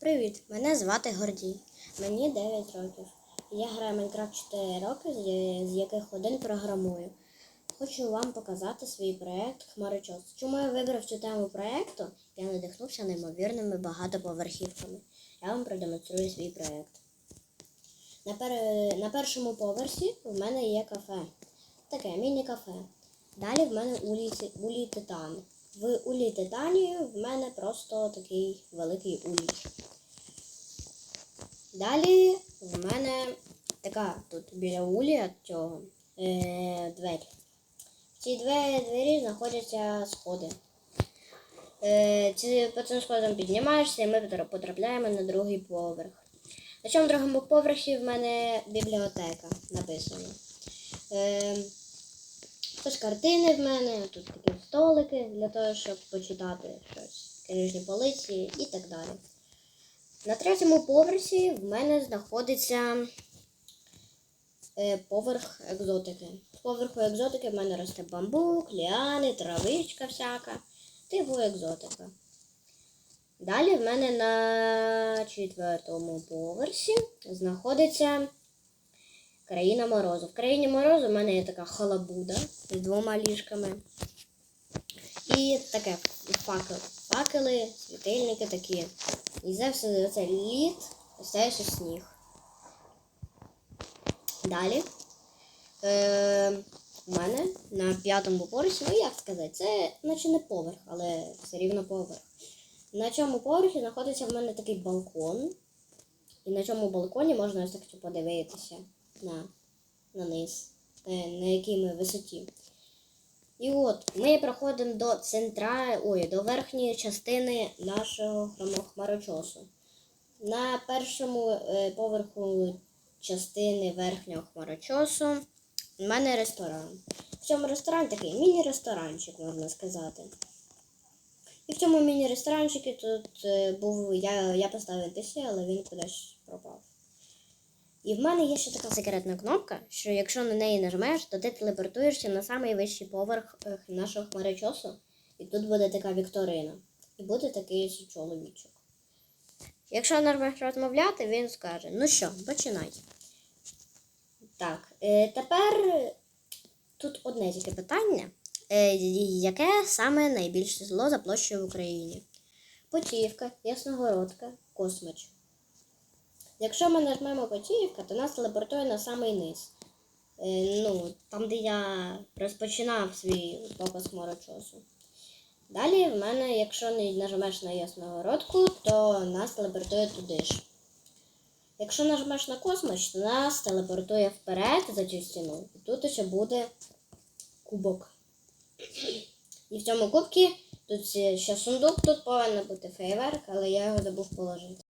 Привіт, мене звати Гордій. Мені 9 років. Я граю Майнкрафт 4 роки, з- яких один програмую. Хочу вам показати свій проєкт Хмарочос. Чому я вибрав цю тему проєкту? Я надихнувся неймовірними багатоповерхівками. Я вам продемонструю свій проєкт. На, пер... на першому поверсі в мене є кафе. Таке міні-кафе. Далі в мене улій, Ти- Титан. В улій Титані в мене просто такий великий улій. Далі в мене така тут біля улія цього е, двері. В цій двері, двері знаходяться сходи. Е, ці, по цим сходам піднімаєшся і ми потрапляємо на другий поверх. На цьому другому поверхі в мене бібліотека написано. Е, Ось картини в мене, тут такі столики для того, щоб почитати щось, книжні полиці і так далі. На третьому поверсі в мене знаходиться е, поверх екзотики. З поверху екзотики в мене росте бамбук, ліани, травичка всяка, типу екзотика. Далі в мене на четвертому поверсі знаходиться країна морозу. В країні морозу в мене є така халабуда з двома ліжками. І таке факел. Факели, світильники такі. І це все це лід, ще сніг. Далі. Е, в мене на п'ятому поверсі, ну як сказати, це наче не поверх, але все рівно поверх. На цьому поверхі знаходиться в мене такий балкон. І на цьому балконі можна ось так подивитися на, на низ, е, на якій ми висоті. І от ми проходимо до центра, ой, до верхньої частини нашого хмарочосу. На першому е, поверху частини верхнього хмарочосу в мене ресторан. В цьому ресторані такий міні-ресторанчик, можна сказати. І в цьому міні-ресторанчику тут е, був я, я поставив NPC, але він кудись пропав. І в мене є ще така секретна кнопка, що якщо на неї нажмеш, то ти телепортуєшся на самий вищий поверх нашого хмарочосу, і тут буде така вікторина. І буде такий чоловічок. Якщо нажмеш розмовляти, він скаже: Ну що, починай. Так, е, тепер тут одне тільки питання. Е, яке саме найбільше село за площею в Україні? Потіївка, Ясногородка, Космач. Якщо ми нажмемо Потіївка, то нас телепортує на самий низ. Е, ну, там, де я розпочинав свій показ хмарочосу. Далі в мене, якщо не нажмеш на Ясногородку, то нас телепортує туди ж. Якщо нажмеш на космос, то нас телепортує вперед за цю стіну. І тут ще буде кубок. І в цьому кубці тут ще сундук, тут повинен бути фейверк, але я його забув положити.